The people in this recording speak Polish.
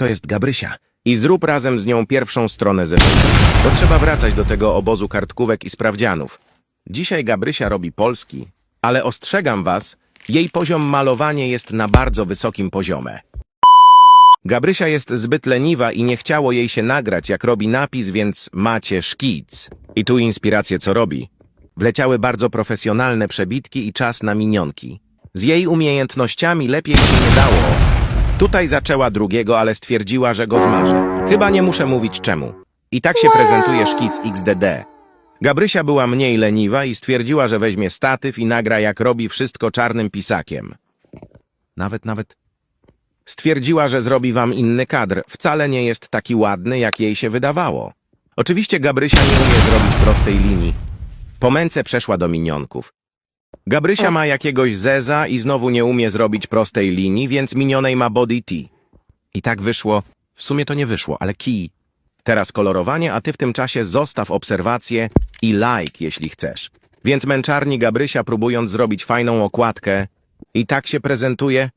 to jest Gabrysia. I zrób razem z nią pierwszą stronę zeszytu, bo trzeba wracać do tego obozu kartkówek i sprawdzianów. Dzisiaj Gabrysia robi polski, ale ostrzegam was, jej poziom malowania jest na bardzo wysokim poziomie. Gabrysia jest zbyt leniwa i nie chciało jej się nagrać, jak robi napis, więc macie szkic. I tu inspirację, co robi. Wleciały bardzo profesjonalne przebitki i czas na minionki. Z jej umiejętnościami lepiej się nie dało. Tutaj zaczęła drugiego, ale stwierdziła, że go zmarzy. Chyba nie muszę mówić czemu. I tak się prezentuje szkic XDD. Gabrysia była mniej leniwa i stwierdziła, że weźmie statyw i nagra jak robi wszystko czarnym pisakiem. Nawet, nawet Stwierdziła, że zrobi wam inny kadr. Wcale nie jest taki ładny, jak jej się wydawało. Oczywiście Gabrysia nie umie zrobić prostej linii. Po męce przeszła do minionków. Gabrysia ma jakiegoś zeza i znowu nie umie zrobić prostej linii, więc minionej ma body T. I tak wyszło. W sumie to nie wyszło, ale key. Teraz kolorowanie, a ty w tym czasie zostaw obserwację i like, jeśli chcesz. Więc męczarni Gabrysia, próbując zrobić fajną okładkę, i tak się prezentuje